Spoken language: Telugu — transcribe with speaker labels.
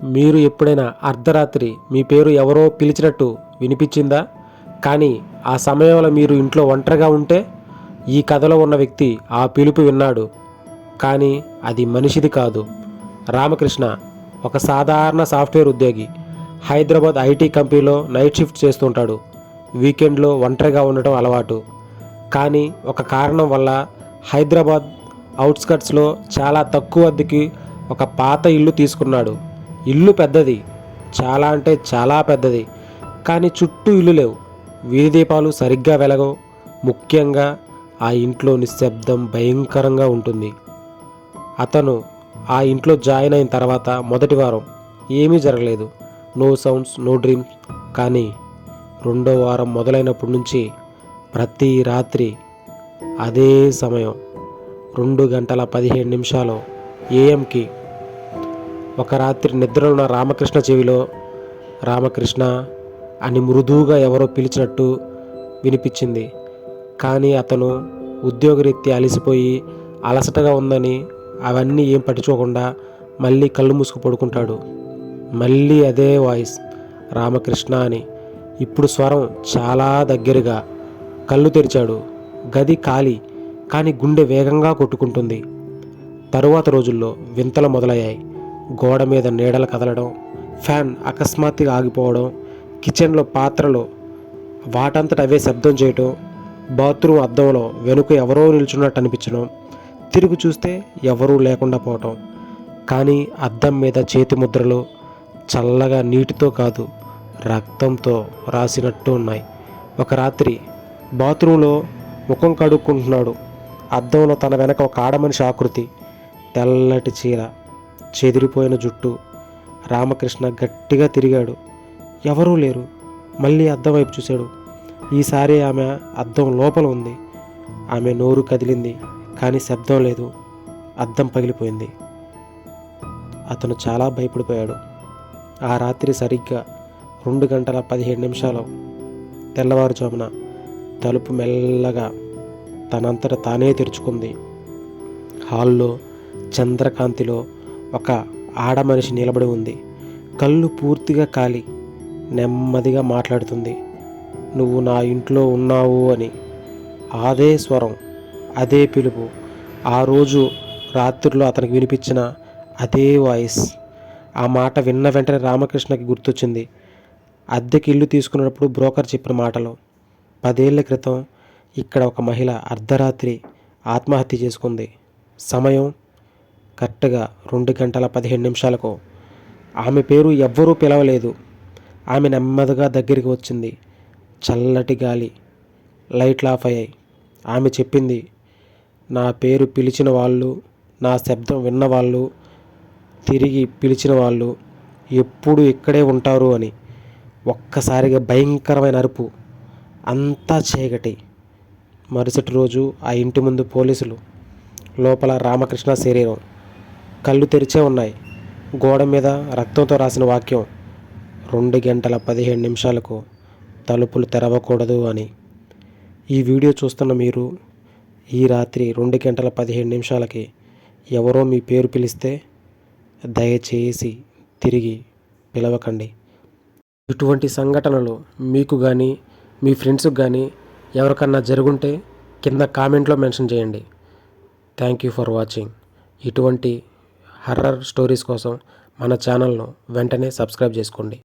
Speaker 1: మీరు ఎప్పుడైనా అర్ధరాత్రి మీ పేరు ఎవరో పిలిచినట్టు వినిపించిందా? కానీ ఆ సమయంలో మీరు ఇంట్లో ఒంటరిగా ఉంటే ఈ కథలో ఉన్న వ్యక్తి ఆ పిలుపు విన్నాడు. కానీ అది మనిషిది కాదు. రామకృష్ణ ఒక సాధారణ సాఫ్ట్వేర్ ఉద్యోగి. హైదరాబాద్ ఐటీ కంపెనీలో నైట్ షిఫ్ట్ చేస్తుంటాడు. వీకెండ్లో ఒంటరిగా ఉండటం అలవాటు. కానీ ఒక కారణం వల్ల హైదరాబాద్ అవుట్స్కట్స్లో చాలా తక్కువ అద్దెకి ఒక పాత ఇల్లు తీసుకున్నాడు. ఇల్లు పెద్దది. చాలా అంటే చాలా పెద్దది. కానీ చుట్టూ ఇల్లు లేవు. వీధి దీపాలు సరిగ్గా వెలగవు. ముఖ్యంగా ఆ ఇంట్లో నిశ్శబ్దం భయంకరంగా ఉంటుంది. అతను ఆ ఇంట్లో జాయిన్ అయిన తర్వాత మొదటి వారం ఏమీ జరగలేదు. No sounds no dreams. కానీ రెండో వారం మొదలైనప్పటి నుంచి ప్రతి రాత్రి అదే సమయం. రెండు గంటల పదిహేను నిమిషాలు ఏఎంకి ఒక రాత్రి నిద్రలో ఉన్న రామకృష్ణ చెవిలో రామకృష్ణ అని మృదువుగా ఎవరో పిలిచినట్టు వినిపించింది. కానీ అతను ఉద్యోగరీత్యా అలసిపోయి అలసటగా ఉందని అవన్నీ ఏం పట్టించుకోకుండా మళ్ళీ కళ్ళు మూసుకు పడుకుంటాడు. మళ్ళీ అదే వాయిస్ రామకృష్ణ అని. ఇప్పుడు స్వరం చాలా దగ్గరగా కళ్ళు తెరిచాడు. గది ఖాళీ కానీ గుండె వేగంగా కొట్టుకుంటుంది. తరువాత రోజుల్లో వింతలు మొదలయ్యాయి. గోడ మీద నీడలు కదలడం ఫ్యాన్ అకస్మాత్తుగా ఆగిపోవడం కిచెన్లో పాత్రలు వాటంతట అవే శబ్దం చేయటం బాత్రూమ్ అద్దంలో వెనుక ఎవరో నిల్చున్నట్టు అనిపించడం తిరిగి చూస్తే ఎవరూ లేకుండా పోవటం. కానీ అద్దం మీద చేతి ముద్రలు చల్లగా నీటితో కాదు రక్తంతో రాసినట్టు ఉన్నాయి. ఒక రాత్రి బాత్రూంలో ముఖం కడుక్కుంటున్నాడు. అద్దంలో తన వెనక ఒక ఆడమనిషి ఆకృతి తెల్లటి చీర. చెదిరిపోయిన జుట్టు. రామకృష్ణ గట్టిగా తిరిగాడు. ఎవరూ లేరు. మళ్ళీ అద్దం వైపు చూశాడు. ఈసారి ఆమె అద్దం లోపల ఉంది. ఆమె నోరు కదిలింది కానీ శబ్దం లేదు. అద్దం పగిలిపోయింది. అతను చాలా భయపడిపోయాడు. ఆ రాత్రి సరిగ్గా రెండు గంటల పదిహేడు నిమిషాలు తెల్లవారుజామున తలుపు మెల్లగా తనంతట తానే తెరుచుకుంది. హాల్లో చంద్రకాంతిలో ఒక ఆడ మనిషి నిలబడి ఉంది. కళ్ళు పూర్తిగా కాలి. నెమ్మదిగా మాట్లాడుతుంది. నువ్వు నా ఇంట్లో ఉన్నావు అని. అదే స్వరం. అదే పిలుపు. ఆ రోజు రాత్రిలో అతనికి వినిపించిన అదే వాయిస్. ఆ మాట విన్న వెంటనే రామకృష్ణకి గుర్తొచ్చింది. అద్దెకి ఇల్లు తీసుకున్నప్పుడు బ్రోకర్ చెప్పిన మాటలు. పదేళ్ళ క్రితం ఇక్కడ ఒక మహిళ అర్ధరాత్రి ఆత్మహత్య చేసుకుంది. సమయం కరెక్ట్గా రెండు గంటల పదిహేను నిమిషాలకు. ఆమె పేరు ఎవ్వరూ పిలవలేదు. ఆమె నెమ్మదిగా దగ్గరికి వచ్చింది. చల్లటి గాలి లైట్లు ఆఫ్ అయ్యాయి. ఆమె చెప్పింది నా పేరు పిలిచిన వాళ్ళు నా శబ్దం విన్నవాళ్ళు తిరిగి పిలిచిన వాళ్ళు ఎప్పుడు ఇక్కడే ఉంటారు అని. ఒక్కసారిగా భయంకరమైన అరుపు. అంతా చీకటి. మరుసటి రోజు ఆ ఇంటి ముందు పోలీసులు లోపల రామకృష్ణ శరీరం. కళ్ళు తెరిచే ఉన్నాయి. గోడ మీద రక్తంతో రాసిన వాక్యం రెండు గంటల పదిహేడు నిమిషాలకు తలుపులు తెరవకూడదు అని. ఈ వీడియో చూస్తున్న మీరు ఈ రాత్రి రెండు గంటల పదిహేడు నిమిషాలకి ఎవరో మీ పేరు పిలిస్తే దయచేసి తిరిగి పిలవకండి. ఇటువంటి సంఘటనలు మీకు కానీ మీ ఫ్రెండ్స్కి కానీ ఎవరికన్నా జరుగుంటే కింద కామెంట్లో మెన్షన్ చేయండి. Thank you for watching. ఇటువంటి హర్రర్ స్టోరీస్ కోసం మన ఛానల్ను వెంటనే సబ్స్క్రైబ్ చేసుకోండి.